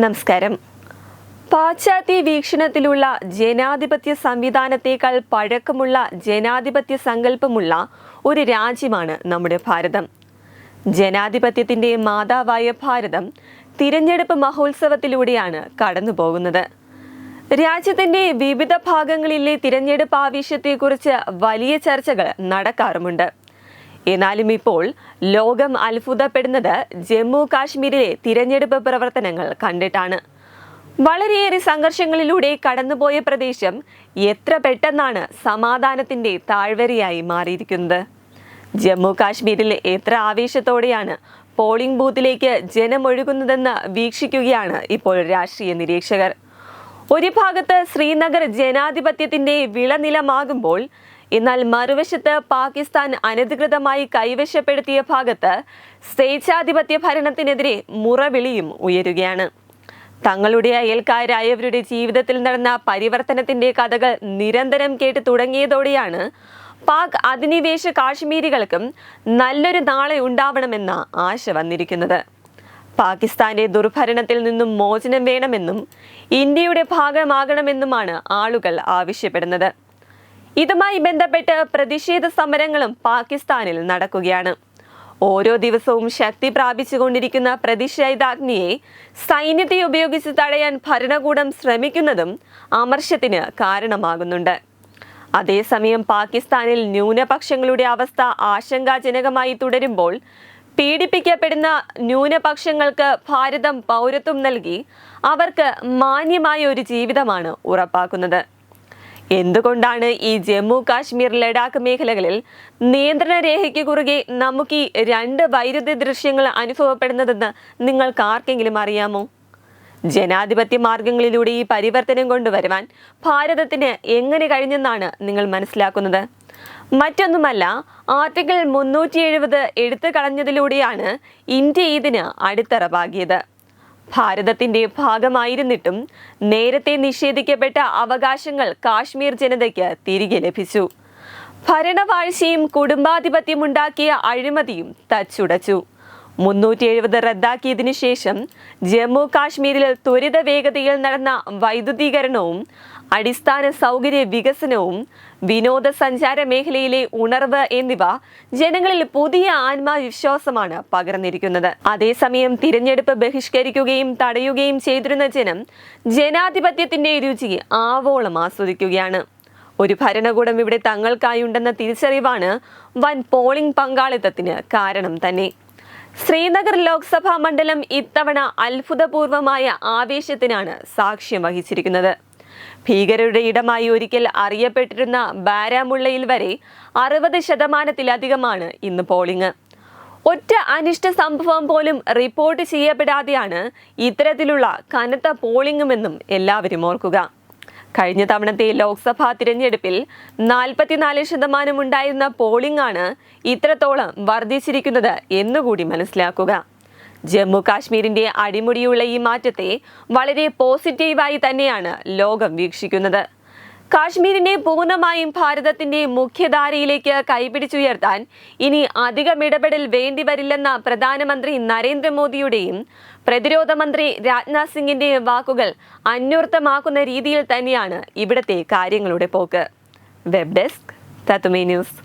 നമസ്കാരം. പാശ്ചാത്യ വീക്ഷണത്തിലുള്ള ജനാധിപത്യ സംവിധാനത്തേക്കാൾ പഴക്കമുള്ള ജനാധിപത്യ സങ്കല്പമുള്ള ഒരു രാജ്യമാണ് നമ്മുടെ ഭാരതം. ജനാധിപത്യത്തിന്റെ മാതാവായ ഭാരതം തിരഞ്ഞെടുപ്പ് മഹോത്സവത്തിലൂടെയാണ് കടന്നുപോകുന്നത്. രാജ്യത്തിന്റെ വിവിധ ഭാഗങ്ങളിലെ തിരഞ്ഞെടുപ്പ് ആവശ്യത്തെക്കുറിച്ച് വലിയ ചർച്ചകൾ നടക്കാറുമുണ്ട്. എന്നാലും ഇപ്പോൾ ലോകം അത്ഭുതപ്പെടുന്നത് ജമ്മു കാശ്മീരിലെ തിരഞ്ഞെടുപ്പ് പ്രവർത്തനങ്ങൾ കണ്ടിട്ടാണ്. വളരെയേറെ സംഘർഷങ്ങളിലൂടെ കടന്നുപോയ പ്രദേശം എത്ര പെട്ടെന്നാണ് സമാധാനത്തിന്റെ താഴ്വരയായി മാറിയിരിക്കുന്നത്. ജമ്മു കാശ്മീരിൽ എത്ര ആവേശത്തോടെയാണ് പോളിംഗ് ബൂത്തിലേക്ക് ജനമൊഴുകുന്നതെന്ന് വീക്ഷിക്കുകയാണ് ഇപ്പോൾ രാഷ്ട്രീയ നിരീക്ഷകർ. ഒരു ഭാഗത്ത് ശ്രീനഗർ ജനാധിപത്യത്തിന്റെ വിളനിലമാകുമ്പോൾ എന്നാൽ മറുവശത്ത് പാകിസ്ഥാൻ അനധികൃതമായി കൈവശപ്പെടുത്തിയ ഭാഗത്ത് സ്വേച്ഛാധിപത്യ ഭരണത്തിനെതിരെ മുറവിളിയും ഉയരുകയാണ്. തങ്ങളുടെ അയൽക്കാരായവരുടെ ജീവിതത്തിൽ നടന്ന പരിവർത്തനത്തിന്റെ കഥകൾ നിരന്തരം കേട്ട് തുടങ്ങിയതോടെയാണ് പാക് അധിനിവേശ കാശ്മീരികൾക്കും നല്ലൊരു നാളെ ഉണ്ടാവണമെന്ന ആശ വന്നിരിക്കുന്നത്. പാകിസ്ഥാന്റെ ദുർഭരണത്തിൽ നിന്നും മോചനം വേണമെന്നും ഇന്ത്യയുടെ ഭാഗമാകണമെന്നുമാണ് ആളുകൾ ആവശ്യപ്പെടുന്നത്. ഇതുമായി ബന്ധപ്പെട്ട് പ്രതിഷേധ സമരങ്ങളും പാകിസ്ഥാനിൽ നടക്കുകയാണ്. ഓരോ ദിവസവും ശക്തി പ്രാപിച്ചുകൊണ്ടിരിക്കുന്ന പ്രതിഷേധാഗ്നിയെ സൈന്യത്തെ ഉപയോഗിച്ച് തടയാൻ ഭരണകൂടം ശ്രമിക്കുന്നതും അമർഷത്തിന് കാരണമാകുന്നുണ്ട്. അതേസമയം പാകിസ്ഥാനിൽ ന്യൂനപക്ഷങ്ങളുടെ അവസ്ഥ ആശങ്കാജനകമായി തുടരുമ്പോൾ പീഡിപ്പിക്കപ്പെടുന്ന ന്യൂനപക്ഷങ്ങൾക്ക് ഭാരതം പൗരത്വം നൽകി അവർക്ക് മാന്യമായ ഒരു ജീവിതമാണ് ഉറപ്പാക്കുന്നത്. എന്തുകൊണ്ടാണ് ഈ ജമ്മു കാശ്മീർ ലഡാക്ക് മേഖലകളിൽ നിയന്ത്രണ രേഖയ്ക്ക് കുറുകെ നമുക്ക് ഈ രണ്ട് വൈരുദ്ധ്യ ദൃശ്യങ്ങൾ അനുഭവപ്പെടുന്നതെന്ന് നിങ്ങൾക്ക് ആർക്കെങ്കിലും അറിയാമോ? ജനാധിപത്യ മാർഗങ്ങളിലൂടെ ഈ പരിവർത്തനം കൊണ്ടുവരുവാൻ ഭാരതത്തിന് എങ്ങനെ കഴിഞ്ഞെന്നാണ് നിങ്ങൾ മനസ്സിലാക്കുന്നത്? മറ്റൊന്നുമല്ല ആർട്ടിക്കിൾ മുന്നൂറ്റി എഴുപത് എടുത്തു കളഞ്ഞതിലൂടെയാണ് ഇന്ത്യ ഇതിന് അടിത്തറ പാകിയത് ഭാരതത്തിന്റെ ഭാഗമായിരുന്നിട്ടും നേരത്തെ നിഷേധിക്കപ്പെട്ട അവകാശങ്ങൾ കാശ്മീർ ജനതയ്ക്ക് തിരികെ ലഭിച്ചു. ഭരണവാഴ്ചയും കുടുംബാധിപത്യമുണ്ടാക്കിയ അഴിമതിയും തച്ചുടച്ചു. മുന്നൂറ്റി എഴുപത് റദ്ദാക്കിയതിനു ശേഷം ജമ്മു കാശ്മീരിൽ ത്വരിത വേഗതയിൽ നടന്ന വൈദ്യുതീകരണവും അടിസ്ഥാന സൗകര്യ വികസനവും വിനോദസഞ്ചാര മേഖലയിലെ ഉണർവ് എന്നിവ ജനങ്ങളിൽ പുതിയ ആത്മവിശ്വാസമാണ് പകർന്നിരിക്കുന്നത്. അതേസമയം തിരഞ്ഞെടുപ്പ് ബഹിഷ്കരിക്കുകയും തടയുകയും ചെയ്തിരുന്ന ജനം ജനാധിപത്യത്തിന്റെ രുചി ആവോളം ആസ്വദിക്കുകയാണ്. ഒരു ഭരണകൂടം ഇവിടെ തങ്ങൾക്കായുണ്ടെന്ന തിരിച്ചറിവാണ് വൻ പോളിംഗ് പങ്കാളിത്തത്തിന് കാരണം തന്നെ. ശ്രീനഗർ ലോക്സഭാ മണ്ഡലം ഇത്തവണ അത്ഭുതപൂർവമായ ആവേശത്തിനാണ് സാക്ഷ്യം വഹിച്ചിരിക്കുന്നത്. ഭീകരരുടെ ഇടമായി ഒരിക്കൽ അറിയപ്പെട്ടിരുന്ന ബാരാമുള്ളയിൽ വരെ അറുപത് ശതമാനത്തിലധികമാണ് ഇന്ന് പോളിംഗ്. ഒറ്റ അനിഷ്ട സംഭവം പോലും റിപ്പോർട്ട് ചെയ്യപ്പെടാതെയാണ് ഇത്തരത്തിലുള്ള കനത്ത പോളിംഗുമെന്നും എല്ലാവരും ഓർക്കുക. കഴിഞ്ഞ തവണത്തെ ലോക്സഭാ തിരഞ്ഞെടുപ്പിൽ നാൽപ്പത്തിനാല് ശതമാനം ഉണ്ടായിരുന്ന പോളിംഗ് ആണ് ഇത്രത്തോളം വർദ്ധിച്ചിരിക്കുന്നത് എന്നുകൂടി മനസ്സിലാക്കുക. ജമ്മു കാശ്മീരിന്റെ അടിമുടിയുള്ള ഈ മാറ്റത്തെ വളരെ പോസിറ്റീവായി തന്നെയാണ് ലോകം വീക്ഷിക്കുന്നത്. കാശ്മീരിനെ പൂർണമായും ഭാരതത്തിന്റെ മുഖ്യധാരയിലേക്ക് കൈപിടിച്ചുയർത്താൻ ഇനി അധികം ഇടപെടൽ വേണ്ടിവരില്ലെന്ന പ്രധാനമന്ത്രി നരേന്ദ്രമോദിയുടെയും പ്രതിരോധ മന്ത്രി രാജ്നാഥ് സിംഗിന്റെയും വാക്കുകൾ അന്വർത്ഥമാക്കുന്ന രീതിയിൽ തന്നെയാണ് ഇവിടത്തെ കാര്യങ്ങളുടെ പോക്ക്. വെബ് ഡെസ്ക് തത്തുമേ ന്യൂസ്.